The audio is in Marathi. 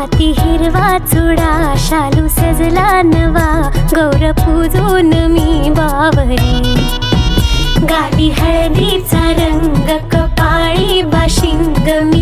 हाती हिरवा चुडा शालू सजला नवा. गौर पूजून मी बावरी. गाडी हळदीचा रंग कपाळी बाशिंग मी.